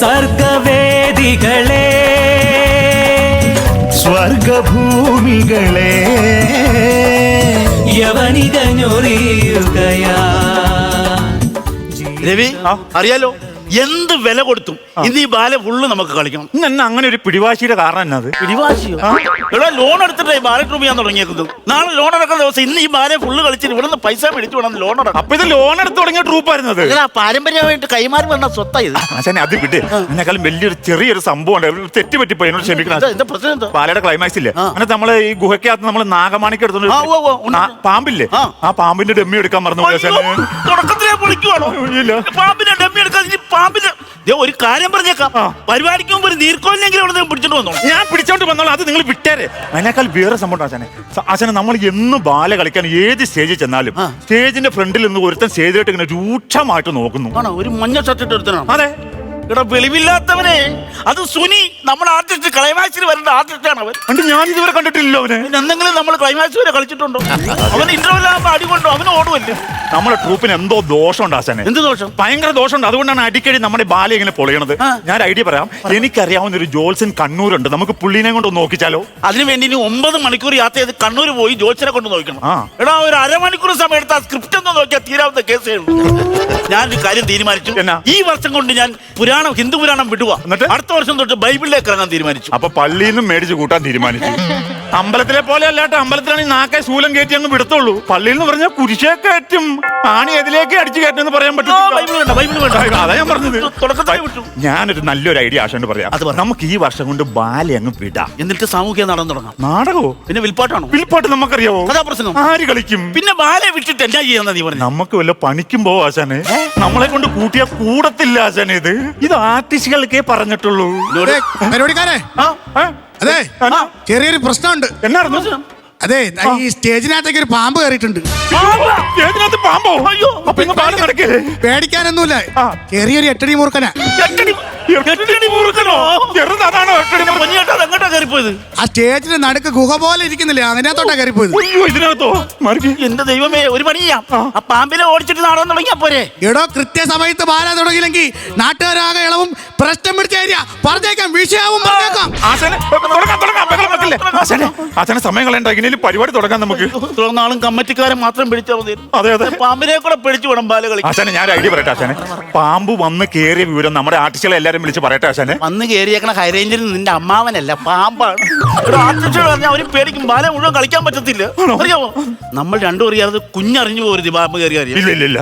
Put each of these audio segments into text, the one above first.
സർഗവേദികളെ സ്വർഗഭൂമികളെ. യവനിക ഞൊറിയുകയാ രവി അറിയാലോ? എന്ത് വില കൊടുത്തും ഇന്ന് ഈ ബാല ഫുള്ള് നമുക്ക് കളിക്കണം. ഇന്ന് എന്നെ അങ്ങനെ ഒരു പിടിവാശിയുടെ കാരണം എന്നത് പിടിവാശിയോ? എടാ ലോൺ എടുത്തിട്ടേ ബാല ട്രൂപ്പ് ചെയ്യാൻ തുടങ്ങിയേക്കുന്നത്. നാളെ ലോൺ അടക്കുന്ന ദിവസം ഇന്ന് ഈ ബാലെ ഫുള്ള് കളിച്ചിട്ട് ഇവിടെ നിന്ന് പൈസ മേടിച്ചു വേണം ലോൺ അടക്കാം അപ്പൊ ഇത് ലോൺ എടുത്ത് തുടങ്ങിയ ട്രൂപ്പായിരുന്നത് പാരമ്പര്യമായിട്ട് കൈമാറി വന്ന സ്വത്തായി ആശാനെ അത് വിട്ട് എന്നെക്കാളും വലിയൊരു ചെറിയൊരു സംഭവം ഉണ്ട്. തെറ്റ് പറ്റിപ്പോയി എന്നോട് ക്ഷമിക്കണം. പാലയുടെ ക്ലൈമാക്സ് ഇല്ല? അങ്ങനെ നമ്മൾ ഈ ഗുഹയ്ക്കകത്ത് നമ്മൾ നാഗമാണിക്ക് എടുത്തോണ്ട് പാമ്പില്ലേ? ആ. പാമ്പിന്റെ ഡെമ്മി എടുക്കാൻ മറന്നു തുടക്കത്തിലേ പൊളിക്കുവാണോ ഇല്ല. പാമ്പിനെ ഡമ്മി ഇനി ദേ, ഒരു കാര്യം പറഞ്ഞേക്കാം. പരിപാടിക്ക് മുമ്പ് ഒരു നീർക്കോലിനെങ്കിലും ഇവിടെ നിന്ന് വന്നോ? ഞാൻ പിടിച്ചോണ്ട് വന്നോളൂ അത് നിങ്ങൾ വിട്ടേരെ. അതിനേക്കാൾ വേറെ സംഭവം ആശാനെ? ആശാനെ നമ്മൾ എന്നും ബാല കളിക്കാൻ ഏത് സ്റ്റേജിൽ ചെന്നാലും സ്റ്റേജിന്റെ ഫ്രണ്ടിൽ നിന്ന് ഒരുത്തൻ സ്റ്റേജിലോട്ട് ഇങ്ങനെ രൂക്ഷമായിട്ട് നോക്കുന്നു. ഒരു മഞ്ഞ ഷർട്ട് ഇട്ട് അതെ. ഇവിടെ വെളിവില്ലാത്തവനെ. അത് സുനി. നമ്മുടെ ആർട്ടിസ്റ്റ് ക്ലൈമാക്സിൽ വരേണ്ട ആർട്ടിസ്റ്റാണ് അവൻ. കണ്ട് ഞാൻ ഇതുവരെ കണ്ടിട്ടില്ലല്ലോ അവനെ. പിന്നെ എന്തെങ്കിലും നമ്മൾ ക്ലൈമാക്സ് വരെ കളിച്ചിട്ടുണ്ടോ? അവൻ ഇന്റർവെൽ ആകുമ്പോൾ അടികൊണ്ടോ അവന് ഓടുമല്ലേ നമ്മുടെ ട്രൂപ്പിന് എന്തോ ദോഷമുണ്ട് ആശാനെ. എന്ത് ദോഷം? ഭയങ്കര ദോഷമുണ്ട്. അതുകൊണ്ടാണ് അടിക്കടി നമ്മുടെ ബാല ഇങ്ങനെ പൊളിയണത്. ഞാൻ ഐഡിയ പറയാം. എനിക്കറിയാവുന്ന ഒരു ജോൽസൻ കണ്ണൂരുണ്ട്. നമുക്ക് പുള്ളിനെ കൊണ്ട് ഒന്ന് നോക്കിച്ചാലോ? അതിനു വേണ്ടി ഇനി ഒമ്പത് മണിക്കൂർ യാത്ര ചെയ്ത് കണ്ണൂർ പോയി ജോത്സനെ കൊണ്ട് നോക്കണം. ആ. എടാ ഒരു അരമണിക്കൂർ സമയം എടുത്ത് ആ സ്ക്രിപ്റ്റ് ഒന്ന് നോക്കിയാൽ തീരാവുന്ന കേസേ ഉള്ളൂ. ഞാനൊരു കാര്യം തീരുമാനിച്ചു. എന്നാ? ഈ വർഷം കൊണ്ട് ഞാൻ പുരാണം ഹിന്ദു പുരാണം വിടുക എന്നിട്ട്? അടുത്ത വർഷം തൊട്ട് ബൈബിളിലേക്ക് ഇറങ്ങാൻ തീരുമാനിച്ചു. അപ്പൊ പള്ളിയിൽ നിന്നും മേടിച്ച് കൂട്ടാൻ തീരുമാനിച്ചു. അമ്പലത്തിലെ പോലെ അല്ലാട്ടോ ഈ നാക്കെ ശൂലം കയറ്റി അങ്ങ് വിടത്തുള്ളൂ. പള്ളിയിൽ നിന്ന് പറഞ്ഞാൽ കുരിശേ കയറ്റും. ആണി എതിലേക്ക് അടിച്ചു കയറ്റും പറയാൻ ആ, പറ്റും ബൈബിൾ വേണ്ട ബൈബിൾ വേണ്ട. അതാ ഞാൻ പറഞ്ഞത്. ഞാനൊരു നല്ലൊരു ഐഡിയ ആശാണ്ട് പറയാം. അത്. നമുക്ക് ഈ വർഷം കൊണ്ട് ബാല അങ്ങ് വിടാം. എന്നിട്ട് സാമൂഹ്യ നാടകം തുടങ്ങാം. നാടകോ പിന്നെ വിൽപ്പാട്ടാണോ? വിൽപ്പാട്ട് നമുക്കറിയാവോ? അതാ പ്രശ്നം ആര് കളിക്കും? പിന്നെ ബാലെ വിട്ടിട്ട് എന്താ ചെയ്യാന്നാ നീ പറഞ്ഞു നമുക്ക് വല്ല പണിക്കും പോവോ ആശാനെ? നമ്മളെ കൊണ്ട് കൂട്ടിയാ കൂടത്തില്ല ആശാനെ ഇത്. ഇത് ആർട്ടിസ്റ്റുകൾക്കേ പറഞ്ഞിട്ടുള്ളൂ. ആ, അതെ. ചെറിയൊരു പ്രശ്നമുണ്ട്. എന്നായിരുന്നു? അതെ ഈ സ്റ്റേജിനകത്തേക്ക് ഒരു പാമ്പ് കയറിയിട്ടുണ്ട്. സ്റ്റേജിനകത്ത് പാമ്പോ? അയ്യോ അപ്പൊ ഇന്ന് പാൽ നടക്കേ പേടിക്കാനൊന്നുമില്ല. ആ. ചെറിയൊരു എട്ടടി മൂർക്കന ചെറുതാണോ? എങ്ങോട്ടാ കയറിപ്പോയത്? ആ സ്റ്റേജിന്റെ നടുക്ക് ഗുഹ പോലെ ഇരിക്കുന്നില്ലേ അതിനകത്തോട്ടാ കയറിപ്പോയത്. അയ്യോ ഇതിനകത്തോ? മറിക്ക്. എന്റെ ദൈവമേ ഒരു പണി ചെയ്യാം ആ പാമ്പിനെ ഓടിച്ചിട്ട് നാടകം തുടങ്ങിയാ പോരെ? എടോ കൃത്യസമയത്ത് ബാല തുടങ്ങിയില്ലെങ്കിൽ നാട്ടുകാരാകെ ഇളവും പ്രശ്നം പിടിച്ച ഏരിയ. പറഞ്ഞേക്കാം വിഷയാവും പറഞ്ഞേക്കാം. ആശാനെ തുടങ്ങാം തുടങ്ങാം. ബഹളം വെക്കല്ലേ. ആശാനെ ആശാനെ സമയം കളയണ്ട ഇങ്ങനെ പരുപാടി തുടങ്ങാൻ നമുക്ക്. തുടർന്നാളും കമ്മറ്റിക്കാരെ മാത്രം പിടിച്ചാൽ മതി. അതെ അതെ. പാമ്പിനെ കൂടെ പിടിച്ചു വിടം പാൽ കളി ആശാനെ ഞാൻ ഐഡിയ പറയട്ടെ ആശാനെ. പാമ്പ് വന്ന് കേറിയ വിവരം നമ്മുടെ ആർട്ടിസ്റ്റുകളെ എല്ലാരും വിളിച്ച് പറയട്ടെ ആശാനെ. വന്ന് കയറിയേക്കണ ഹൈറേഞ്ചിൽ നിന്റെ അമ്മാവനല്ല പാമ്പാണ്. ആർട്ടിസ്റ്റുകൾ ആർട്ടിസ്റ്റ് പറഞ്ഞാൽ അവർ പേടിക്കും ബാല മുഴുവൻ കളിക്കാൻ പറ്റത്തില്ല. അറിയാമോ നമ്മൾ രണ്ടും അറിയാതെ കുഞ്ഞറിഞ്ഞു പോരുത് പാമ്പ് കയറി ഇല്ല ഇല്ല ഇല്ല.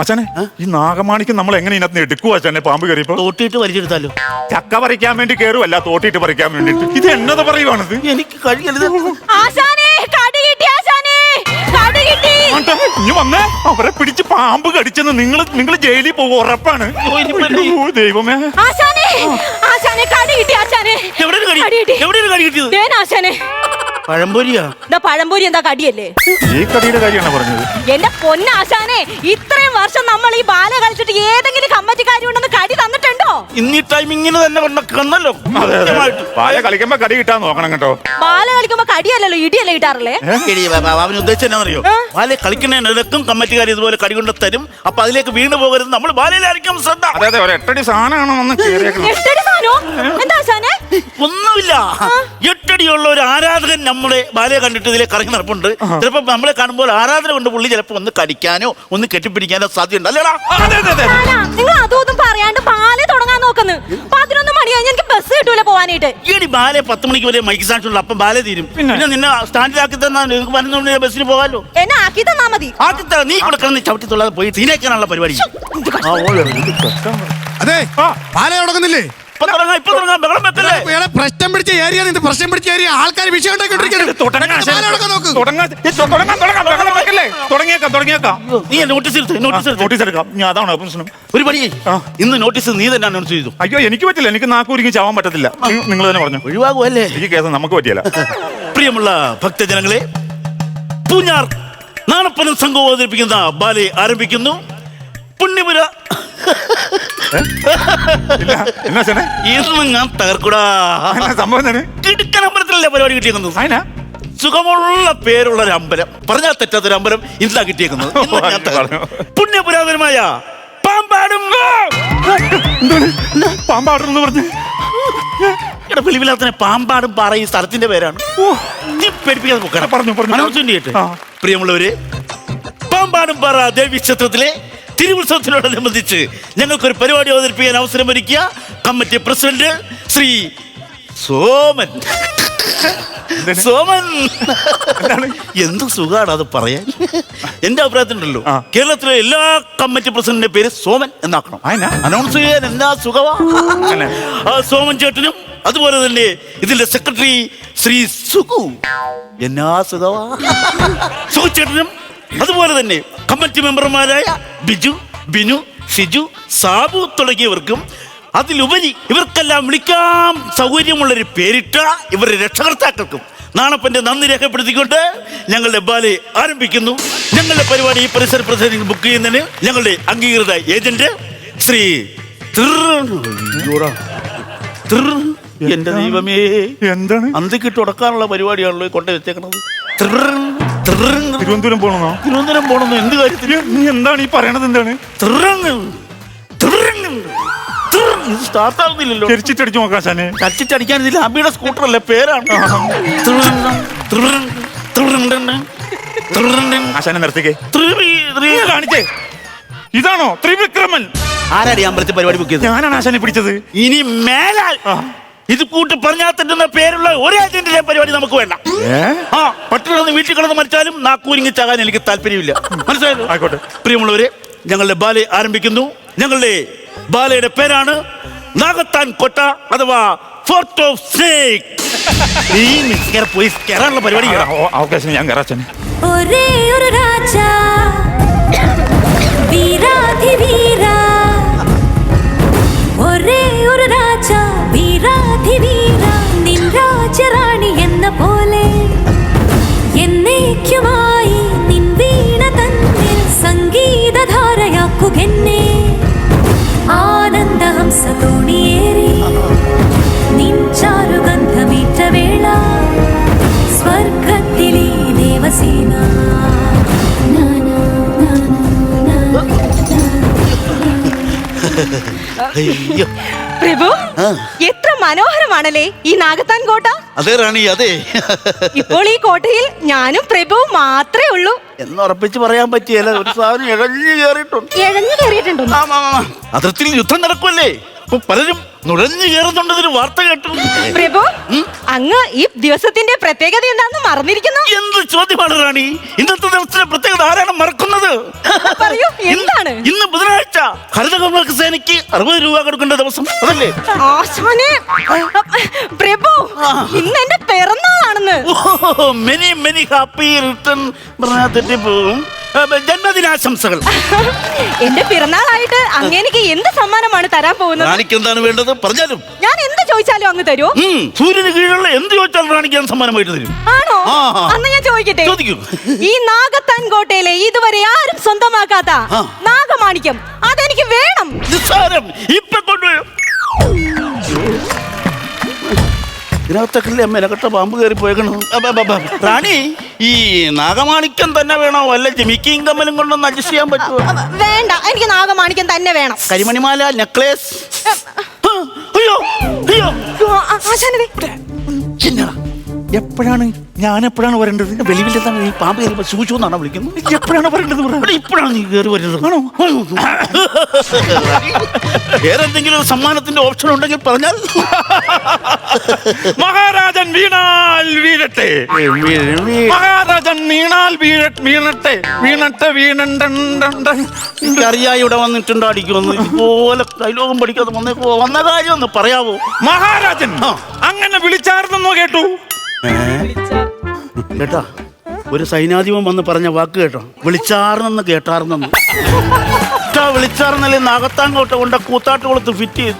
ആശാനെ ഈ നാഗമാണിക്ക് നമ്മൾ എങ്ങനെ ഇതിനകത്ത് എടുക്കുവോ ആശാനെ പാമ്പ് കയറിയപ്പോ? തോട്ടിട്ട് വലിച്ചെടുത്താലോ? ചക്ക പറിക്കാൻ വേണ്ടി കയറുമല്ല തോട്ടിട്ട് പറിക്കാൻ വേണ്ടിട്ട് ഇത് എന്നത് പറയുവാണിത്? എനിക്ക് കഴിയരുത്. ആശാനേ! ഇഞ്ഞ് വന്നേ. അവരെ പിടിച്ച് പാമ്പ് കടിച്ചെന്ന് നിങ്ങൾ നിങ്ങൾ ജയിലിൽ പോകും ഉറപ്പാണ്. ഓ, ഇനിയിപ്പോ എന്ത് ചെയ്യും? അയ്യോ, ദൈവമേ. ആശാനേ ആശാനെ കടി കിട്ടി ആശാനെ. എവിടെയാണ് കടി? കടി കിട്ടി. എവിടെയാണ് കടി കിട്ടിയത്? ദേന ആശാനെ. പഴംപൊരിയാ? ഇതാ പഴംപൊരി എന്താ കടിയല്ലേ? ഈ കടിയുടെ കാര്യമാണ് പറഞ്ഞത്? എന്റെ പൊന്നാശാനെ ഇത്രയും വർഷം നമ്മൾ ഈ ബാല കളിച്ചിട്ട് ഏതെങ്കിലും കമ്മറ്റിക്കാരി ഉണ്ടെന്ന് കടി തന്നിട്ടുണ്ടോ? ഇന്നീ ടൈമിങ്ങിന് തന്നെ കൊണ്ട അതെ അതെ പാല കളിക്കുമ്പോ കടി കിട്ടാൻ നോക്കണം കേട്ടോ. പാല കളിക്കുമ്പോ കടിയല്ലല്ലോ ഇടിയല്ലേ കിട്ടാറില്ലേ? അവൻ ഉദ്ദേശിച്ച എന്നാ അറിയോ പാല ബാലെ കളിക്കുന്നതിനിടക്കും കമ്മിറ്റിക്കാർ ഇതുപോലെ കടി കൊണ്ട് തരും. അപ്പൊ അതിലേക്ക് വീണ് പോകരുത്. നമ്മൾ ബാലയിലായിരിക്കും ശ്രദ്ധ. അതെ അതെ ഒരു എട്ടടി സാധനമാണോ വന്ന് കേറിയേക്കണം എട്ടടി സാധനോ? എന്താ ആശാനെ? ഒന്നുമില്ല. എട്ടടിയുള്ള ഒരു ആരാധകൻ നമ്മുടെ ബാലയെ കണ്ടിട്ട് ഇതിലേക്ക് ഇറങ്ങി നടപ്പുണ്ട്. ചിലപ്പോ നമ്മളെ കാണുമ്പോൾ ആരാധന കൊണ്ട് പുള്ളി ചിലപ്പോ ഒന്ന് കടിക്കാനോ ഒന്ന് കെട്ടിപ്പിടിക്കാനോ സാധ്യത അല്ലേടാ? അതെ അതെ അതെ. നിങ്ങൾ അതൊന്നും പറയാണ്ട് ബാലെ തുടങ്ങാൻ നോക്കുന്നു. പതിനൊന്ന് മണി കഴിഞ്ഞ് എനിക്ക് ബസ് കിട്ടൂല പോവാനായിട്ട്. ബാലെ പത്ത് മണിക്ക് വരെ മൈക്ക് ഉള്ളു അപ്പം ബാലെ തീരും. പിന്നെ? നിന്നെ സ്റ്റാൻഡിലാക്കി തന്നാ നിങ്ങൾക്ക് പതിനൊന്ന് മണി വരെ ബസ്സിന് പോകാലോ? എന്നെ ആക്കി തന്നാ മതി. ആക്കി തരാം നീ ഇവിടെ കിടന്ന് ചവിട്ടി തൊള്ളാതെ പോയി തീനേക്കാനുള്ള പരിപാടി. അതെ ബാലെ തുടങ്ങുന്നില്ലേ ഇപ്പൊ തുടങ്ങാം ഇപ്പൊ തുടങ്ങാം ബഹളം വെക്കല്ലേ? പ്രശ്നം പിടിച്ച ഏരിയ പ്രശ്നം പിടിച്ച ഏരിയ ആൾക്കാർ വിഷയം ഉണ്ടാക്കിക്കൊണ്ടിരിക്കുകയാണ്. വെക്കല്ലേ തുടങ്ങിയേക്കാം തുടങ്ങിയേക്കാം. നീ നോട്ടീസ് എടുത്ത്? നോട്ടീസ് എടുത്ത്? നോട്ടീസ് എടുക്കാം. ഞാൻ അതാണ് പ്രശ്നം ഒരു പണി ചെയ്യ്. ആ. ഇന്ന് നോട്ടീസ് നീ തന്നെ അനൗൺസ് ചെയ്തു. അയ്യോ എനിക്ക് പറ്റില്ല. എനിക്ക് നാക്കൂരിക്ക് ചാവാൻ പറ്റത്തില്ല. നിങ്ങൾ തന്നെ പറഞ്ഞു. ഒഴിവാകുമല്ലേ ഈ കേസ് നമുക്ക് പറ്റിയല്ല. പ്രിയമുള്ള ഭക്തജനങ്ങളെ പൂഞ്ഞാർ നാണപ്പനും സംഘവും അവതരിപ്പിക്കുന്ന ബാലെ ആരംഭിക്കുന്നു. പുണ്യപുര. ഇല്ല. എന്നാ ചേനെ ഇന്ന് ഞാൻ തകർക്കൂടാ എന്നാ സംഭവം തന്നെ കിടുക്കൻ അമ്പലത്തിലല്ലേ പരിപാടി കിട്ടിയേക്കുന്നത്? അതിനാ സുഖമുള്ള പേരുള്ള ഒരു അമ്പലം പറഞ്ഞാൽ തെറ്റാത്ത ഒരു അമ്പലം ഇന്നാ കിട്ടിയേക്കുന്നത്. ഇന്ന് ഞാൻ. പുണ്യപുരാതനമായ പാമ്പാടും പാമ്പാടുന്നു പറഞ്ഞ്? ഇവിടെ പാമ്പാടും പാറ ഈ സ്ഥലത്തിന്റെ പേരാണ്. നീ പേടിപ്പിക്കാതെ പോക്കണം പറഞ്ഞു, പറഞ്ഞു. അനൗൺസ്മെന്റ് ചെയ്യട്ടെ ആ. പ്രിയമുള്ളവര് പാമ്പാടും പാറ ദേവി ക്ഷേത്രത്തിലെ തിരുവുത്സവത്തിനോടനുബന്ധിച്ച് ഞങ്ങൾക്കൊരു പരിപാടി അവതരിപ്പിക്കാൻ അവസരം ഒരുക്കിയ കമ്മിറ്റി പ്രസിഡന്റ് ശ്രീ സോമൻ. സോമൻ. എന്ത് സുഖാണ് അത് പറയാൻ? എന്റെ അഭിപ്രായത്തിലുണ്ടല്ലോ. കേരളത്തിലെ എല്ലാ കമ്മിറ്റി പ്രസിഡന്റിന്റെ പേര് സോമൻ എന്നാക്കണം? അനൗൺസ് ചെയ്യാൻ എന്താ സുഖമാ. ആ സോമൻ ചേട്ടനും അതുപോലെ തന്നെ ഇതിന്റെ സെക്രട്ടറി ശ്രീ സുഖു. എന്നാ സുഖമാ സുഖു ചേട്ടനും അതുപോലെ തന്നെ കമ്മിറ്റി മെമ്പർമാരായ ബിജു ബിനു ഷിജു സാബു തുടങ്ങിയവർക്കും അതിലുപരി ഇവർക്കെല്ലാം വിളിക്കാൻ സൗകര്യമുള്ളൊരു പേരിട്ട ഇവരുടെ രക്ഷകർത്താക്കൾക്കും നാണപ്പന്റെ നന്ദി രേഖപ്പെടുത്തിക്കൊണ്ട് ഞങ്ങളുടെ ബാലെ ആരംഭിക്കുന്നു. ഞങ്ങളുടെ പരിപാടി ഈ പരിസര പ്രസിഡന്റ് ബുക്ക് ചെയ്യുന്നതിന് ഞങ്ങളുടെ അംഗീകൃത ഏജന്റ് ശ്രീ എന്റെ ദൈവമേ. എന്താണ്? അന്തിക്കിട്ട് ഉടക്കാനുള്ള പരിപാടിയാണല്ലോ കൊണ്ട വെച്ചേക്കണത്. തിരുവനന്തപുരം പോകണമെന്നോ തിരുവനന്തപുരം പോണോ എന്ത് കാര്യത്തിൽ നീ എന്താണ് ഈ പറയണത് എന്താണ്. ഇത് start ആവുന്നില്ലല്ലോ. ചെരിച്ചിട്ടടിച്ചു നോക്കാം ശാനെ കച്ചിട്ടടിക്കാൻ ഇതിൽ സ്കൂട്ടർ അല്ലേ പേരാണ്. ആശാനെ നിർത്തിക്കേ. തൃ- തൃ- നീ കാണിച്ചേ. ഇതാണോ? ത്രിവിക്രമൻ. ആരാടി അമ്പലത്തിൽ പരിപാടി ബുക്ക് ചെയ്തത്? ഞാനാണ് ആശാനെ പിടിച്ചത്. ഇനി മേലാൽ. ഇത് കൂട്ട് പറഞ്ഞാൽ പേരുള്ള ഒരു ഏജന്റിന്റെ പരിപാടി നമുക്ക് വേണ്ട. ആ പട്ടിണി വീട്ടിൽ കിടന്ന് മരിച്ചാലും നാക്കൂരിങ്ങി ചാകാൻ എനിക്ക് താല്പര്യമില്ല. മനസ്സിലായല്ലോ ആയിക്കോട്ടെ. പ്രിയമുള്ളവരെ ഞങ്ങളുടെ ബാലെ ആരംഭിക്കുന്നു. ഞങ്ങളുടെ ബാലയുടെ പേരാണ് നാഗത്താൻ കൊട്ട അഥവാ ഫോർട്ട് ഓഫ് സ്നേക് ഈ മിസ്കേറെ പോയി കയറാനുള്ള പരിപാടി ഓ, അവകാശം ഞാൻ കയറാച്ചനെ ഒരേ ഒരു രാജാ. വീരാധിവീര. ഒരേ പ്രഭു. എത്ര മനോഹരമാണല്ലേ ഈ നാഗത്താൻ കോട്ട. അതെ റാണി അതെ. ഇപ്പോൾ ഈ കോട്ടയിൽ ഞാനും പ്രഭുവും മാത്രമേ ഉള്ളൂ. എന്നുറപ്പിച്ച് പറയാൻ പറ്റിയല്ല ഒരു സാധനം ഇഴഞ്ഞു കയറിയിട്ടുണ്ട്. ഇഴഞ്ഞു കയറിയിട്ടുണ്ടോ? അതിർത്തിയിൽ യുദ്ധം നടക്കുമല്ലേ അപ്പൊ പലരും നുഴഞ്ഞു കയറുന്നുണ്ടതിന് വാർത്ത കേട്ടു. പ്രഭു അങ്ങ് ഈ ദിവസത്തിന്റെ പ്രത്യേകത എന്താന്ന് മറന്നിരിക്കുന്നു. എന്ത് ചോദ്യമാണ് റാണി? ഇന്നത്തെ ദിവസത്തിന്റെ പ്രത്യേകത ആരാണ് മറക്കുന്നത്? പറയൂ എന്താണ്? ഇന്ന് ബുധനാഴ്ച ഹരിതകർമ്മ സേനയ്ക്ക് അറുപത് രൂപ കൊടുക്കേണ്ട ദിവസം അതല്ലേ? ആശാനെ പ്രഭു ഇന്ന് എന്റെ പിറന്നാളാണെന്ന്. മെനി മെനി ഹാപ്പി റിട്ടേൺ ജന്മദിനാശംസകൾ. എന്റെ പിറന്നാളായിട്ട് അങ്ങനെ എന്ത് സമ്മാനമാണ് തരാൻ പോകുന്നത്? എന്താണ് വേണ്ടത്? പറഞ്ഞാലും ഞാൻ എന്ത് ചോദിച്ചാലും അങ്ങ് തരൂ? ഉം, സൂര്യന് കീഴിലുള്ള എന്ത് ചോദിച്ചാലും റാണിക്ക് ഞാൻ സമ്മാനമായിട്ട് തരും. ആണോ? ആ, ആ. അന്ന് ഞാൻ ചോദിക്കട്ടെ? ചോദിക്കൂ. ഈ നാഗത്താൻ കോട്ടയിലെ ഇതുവരെ ആരും സ്വന്തമാക്കാത്ത ആ. നാഗമാണിക്യം അതെനിക്ക് വേണം. നിസ്സാരം. ഇപ്പൊ കൊണ്ടുവരും. ഇതിനകത്തൊക്കെ മെനക്കെട്ട പാമ്പ് കയറി പോയേക്കണം അപ്പ, അപ്പ, അപ്പ. റാണി ഈ നാഗമാണിക്യം തന്നെ വേണോ? വല്ല ജിമിക്കിയും കമ്മലും കൊണ്ടൊന്ന് അഡ്ജസ്റ്റ് ചെയ്യാൻ പറ്റുമോ അവ- വേണ്ട. എനിക്ക് നാഗമാണിക്യം തന്നെ വേണം. കരിമണിമാല നെക്ലേസ്. ആശാനെ എപ്പോഴാണ് ഞാൻ എപ്പോഴാണ് വരേണ്ടത് വെളിവില്ലെന്താണ് ഈ പാമ്പ് കയറിയപ്പോ സൂചു എന്നാണ് വിളിക്കുന്നത്? എപ്പോഴാണ് വരേണ്ടത്. എടാ, ഇപ്പോഴാണ് നീ കയറി വരുന്നത്. ആണോ? വേറെ എന്തെങ്കിലും സമ്മാനത്തിന്റെ ഓപ്ഷൻ ഉണ്ടെങ്കിൽ പറഞ്ഞാൽ മഹാരാജൻ വീണാൽ വീഴട്ടെ. മഹാരാജൻ വീണാൽ വീഴ വീണട്ടെ. വീണട്ടെ വീണണ്ട ഇവിടെ വന്നിട്ടുണ്ട് അടിക്കുമെന്ന്. ഇതുപോലെ ഡയലോഗും പഠിക്കാതെ വന്നേക്കോ വന്ന കാര്യം ഒന്ന് പറയാവോ? മഹാരാജൻ അങ്ങനെ വിളിച്ചാർന്നെന്നോ കേട്ടു? കേട്ടാ? ഒരു സൈനാധിപൻ വന്ന് പറഞ്ഞ വാക്ക് കേട്ടോ. വിളിച്ചാർന്നെന്ന് കേട്ടാർന്നെന്ന്. കേട്ടാ, വിളിച്ചാർന്നല്ലേ നാഗത്താങ്കോട്ട കൊണ്ട കൂത്താട്ട് കൊളുത്ത് ഫിറ്റ് ചെയ്തു.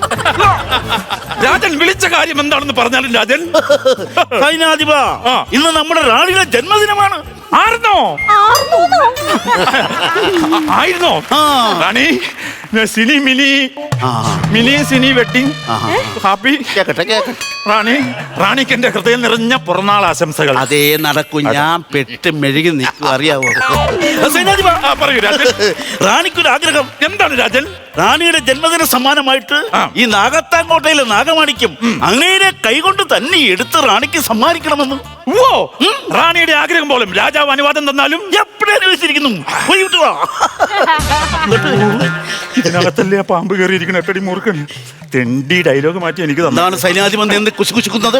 രാജൻ വിളിച്ച കാര്യം എന്താണെന്ന് പറഞ്ഞാലും രാജൻ. സൈനാധിപ ആ. ഇന്ന് നമ്മുടെ റാണിയുടെ ജന്മദിനമാണ്. ആയിരുന്നോ? ആയിരുന്നോ റാണി ഞാൻ സിനി മിനി. ആ. മിനി സിനി വെഡിങ്. ഹാപ്പി. കേക്കട്ടെ കേക്കട്ടെ. റാണി റാണിക്ക് എന്റെ ഹൃദയം നിറഞ്ഞ പിറന്നാൾ ആശംസകൾ. അതേ നടക്കും ഞാൻ പെട്ട് മെഴുകി നിൽക്കും അറിയാവോ? പറയൂ രാജൻ. റാണിക്കൊരു ആഗ്രഹം. എന്താണ് രാജൻ? റാണിയുടെ ജന്മദിന സമ്മാനമായിട്ട്. ഈ നാഗത്താങ്കോട്ടയിലെ നാഗമാണിക്കും അങ്ങേരെ കൈകൊണ്ട് തന്നെ എടുത്ത് റാണിക്ക് സമ്മാനിക്കണമെന്ന്. ഓ റാണിയുടെ ആഗ്രഹം പോലും രാജാവ് അനുവാദം തന്നാലും എപ്പോഴും അനുവദിച്ചിരിക്കുന്നു? പോയി വിട്ടു വാ. ഇതിനകത്തല്ലേ ആ പാമ്പ് കയറിയിരിക്കണ? എട്ടടി മുറുക്കൻ. തെണ്ടി ഡയലോഗ് മാറ്റി എനിക്ക് തന്നു. എന്താണ് സൈന്യാധിപൻ കുശു കുശുക്കുന്നത്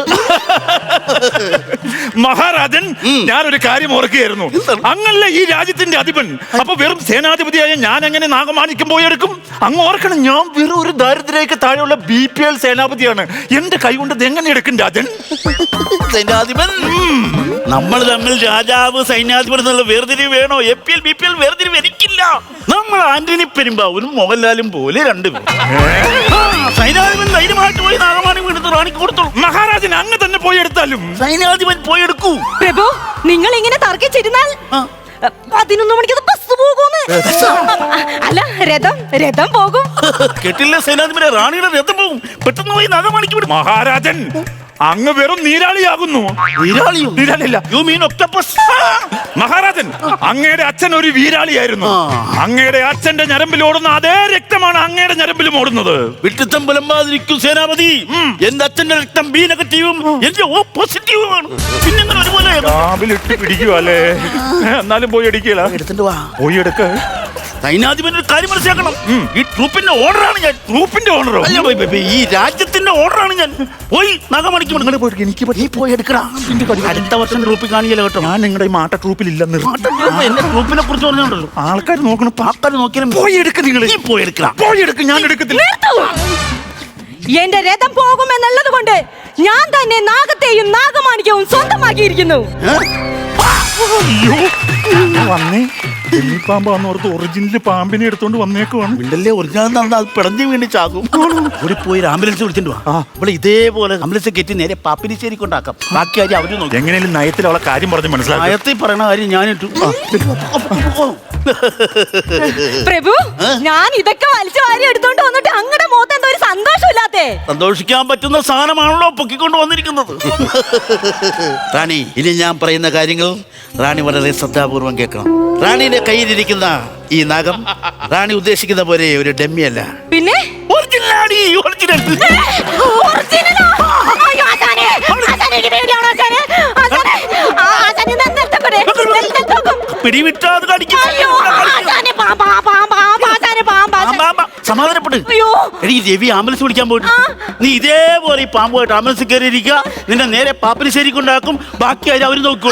മഹാരാജൻ ഞാനൊരു കാര്യം ഓർക്കുകയായിരുന്നു. അങ്ങല്ല ഈ രാജ്യത്തിന്റെ അധിപൻ. അപ്പൊ വെറും സേനാധിപതിയായ ഞാൻ എങ്ങനെ നാഗമാണിക്യം പോയെടുക്കും അങ്ങ് ഓർക്കണം ഞാൻ വെറും ഒരു ദാരിദ്ര്യക്ക് താഴെയുള്ള ബി പി എൽ സേനാപതിയാണ്. എന്റെ കൈ കൊണ്ട് എങ്ങനെ എടുക്കും രാജൻ? സൈന്യാധിപൻ നമ്മൾ തമ്മിൽ രാജാവ് സൈന്യാധിപൻ എന്നുള്ള വേർതിരിവ് വേണോ? A P L B P L വേർതിരിവ് എനിക്കില്ല. നമ്മൾ ആന്റണി പെരുമ്പാവൂരും മോഹൻലാലും പോലെ രണ്ടുപേരും. സൈന്യാധിപൻ ധൈര്യമായിട്ട് പോയി നാഗമാണി എടുത്ത് റാണിക്ക് കൊടുത്തോളൂ. മഹാരാജൻ അങ്ങ് തന്നെ പോയി എടുത്താലും. സൈന്യാധിപൻ പോയി എടുക്കൂ. പ്രഭു നിങ്ങൾ ഇങ്ങനെ തർക്കിച്ചിരുന്നാൽ. പതിനൊന്ന് മണിക്ക് ബസ് പോകുന്നു അല്ല രഥം രഥം പോകും. കെട്ടില്ല സൈനാധിപനെ റാണിയുടെ രഥം പോകും. പെട്ടെന്ന് പോയി നാഗമാണിക്ക് വിടും. മഹാരാജൻ അങ്ങ് വെറും നീരാളിയാകുന്നു. നീരാളിയല്ല. യു മീൻ ഒക്ടോപ്പസ് മഹാരാജൻ അങ്ങയുടെ അച്ഛൻ ഒരു വീരാളിയായിരുന്നു. ആ. അങ്ങയുടെ അച്ഛന്റെ ഞരമ്പിൽ ഓടുന്ന അതേ രക്തമാണ് അങ്ങയുടെ ഞരമ്പിലും ഓടുന്നത്. വിട്ടിത്തം പുലമ്പാതിരിക്കും സേനാപതി. എന്റെ അച്ഛന്റെ രക്തം ബി നെഗറ്റീവും എന്റെ ഓ പോസിറ്റീവുമാണ് പിന്നെ നിങ്ങൾ ഒരുപോലെ രാവിലിട്ട് പിടിക്കുവല്ലേ എന്നാലും പോയി അടിക്കുക എടുത്തിട്ട് വാ. പോയി എടുക്ക. സൈന്യാധിപൻ ഒരു കാര്യം മനസ്സിലാക്കണം. ഈ ട്രൂപ്പിന്റെ ഓർഡറാണ് ഞാൻ. ട്രൂപ്പിന്റെ ബൈ, ഈ രാജ്യത്തിന്റെ ഓർഡറാണ് ഞാൻ. പോയി നാഗമണിക്ക് പോയിട്ട് എനിക്ക് നീ പോയി എടുക്കടാ. അടുത്ത വർഷം ട്രൂപ്പിൽ കാണിയല്ലോ കേട്ടോ. ഞാൻ നിങ്ങളുടെ ഈ മാട്ട ട്രൂപ്പിൽ ഇല്ലെന്ന് എന്റെ ട്രൂപ്പിനെ കുറിച്ച് പറഞ്ഞോണ്ടല്ലോ. ആൾക്കാർ നോക്കണം ആൾക്കാർ നോക്കിയാലും പോയി എടുക്ക നിങ്ങൾ നീ പോയി എടുക്കടാ. പോയി എടുക്ക ഞാൻ എടുക്കത്തില്ല. എന്റെ രഥം പോകുമെന്നുള്ളത് കൊണ്ട് ഞാൻ തന്നെ നാഗത്തെയും നാഗമാണിക്യവും സ്വന്തമാക്കിയിരിക്കുന്നു. അയ്യോ വന്നേ. പാമ്പ് വന്ന് ഓർത്ത് ഒറിജിനൽ പാമ്പിനെ എടുത്തോണ്ട് വന്നേക്കുവാണ്. മിണ്ടല്ലേ? ഒറിജിനൽ നടന്നാൽ അത് പിടഞ്ഞു വീണ് ചാകും. ഇവിടെ പോയി ഒരു ആംബുലൻസ് വിളിച്ചിട്ട് വാ. ഇവിടെ ഇതേപോലെ ആംബുലൻസ് കയറ്റി നേരെ പാപ്പിനിശ്ശേരി കൊണ്ടാക്കാം ബാക്കി കാര്യം അവർ നോക്കി. എങ്ങനെയും നയത്തിൽ അവളെ കാര്യം പറഞ്ഞ് മനസ്സിലായി നയത്തിൽ പറയണ കാര്യം ഞാനിട്ടു. പ്രഭു ഞാൻ ഇതൊക്കെ വലിച്ചു വാരി എടുത്തോണ്ട് വന്നിട്ട് അങ്ങടെ മുഖത്ത് എന്തോ ഒരു സന്തോഷിക്കാൻ പറ്റുന്ന സാധനമാണല്ലോ പൊക്കിക്കൊണ്ട് വന്നിരിക്കുന്നത്. റാണി ഇനി ഞാൻ പറയുന്ന കാര്യങ്ങൾ റാണി വളരെ ശ്രദ്ധാപൂർവം കേൾക്കണം. റാണിയുടെ കയ്യിലിരിക്കുന്ന ഈ നാഗം റാണി ഉദ്ദേശിക്കുന്ന പോലെ ഒരു ഡമ്മിയല്ല. പിന്നെ? പിടിവിട്ടാ. പിടിവിട്ടാത് കടിക്കും അയ്യോ, ആശാനെ, പാമ്പ്, ആ, പാമ്പ്, പാമ്പ്, ആശാനെ, പാമ്പ്, ആശാനെ. അയ്യോ. എടി രവി ആംബുലൻസ് വിളിക്കാൻ പോയിട്ട്. നീ ഇതേപോലെ ഈ പാമ്പുമായിട്ട് ആംബുലൻസ് കയറി ഇരിക്കുക നിന്നെ നേരെ പാപ്പനശ്ശേരി കൊണ്ടാക്കും ബാക്കി കാര്യം അവർ നോക്കും.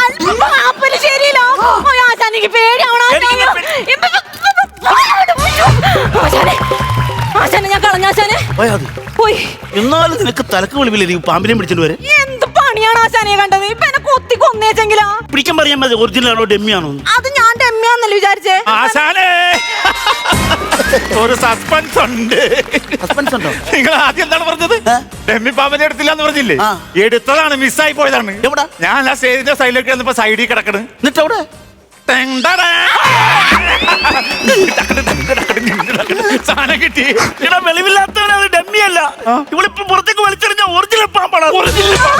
എന്നാലും നിനക്ക് തലക്ക് വെളിവില്ലേ പാമ്പിനെ പിടിച്ചിട്ട് വരെ? എന്ത് പണിയാണ് ആശാനെ കണ്ടത്? ഇപ്പൊ എന്നെ കൊത്തി കൊന്നേച്ചെങ്കിലാ? പിടിക്കാൻ പറയാൻ മതി. ഒറിജിനൽ ആണോ ഡെമ്മി ആണോ അത് ഞാൻ ഡെമ്മിയാന്നല്ലേ വിചാരിച്ചേ? ആശാനേ. ഒരു സസ്പെൻസ് ഉണ്ട്. സസ്പെൻസ് ഉണ്ടോ? നിങ്ങൾ ആദ്യം എന്താണ് പറഞ്ഞത്? ഡെമ്മി പാമ്പനെ എടുത്തില്ല എന്ന് പറഞ്ഞില്ലേ. എടുത്തതാണ് മിസ്സായി പോയതാണ്. എവിടെ? ഞാൻ ആ സ്റ്റേജിന്റെ സൈഡിലേക്ക് വന്നപ്പോ സൈഡിൽ കിടക്കണ്. എന്നിട്ട് അവിടെ. സാധനം കിട്ടി. ഇവിടെ വെളിവില്ലാത്തവൻ അത് ഡെമ്മി അല്ല ഇവളിപ്പോ പുറത്തേക്ക് വലിച്ചെറിഞ്ഞ ഒറിജിനൽ പാമ്പാണ് ഒറിജിനൽ പിടിക്കാൻ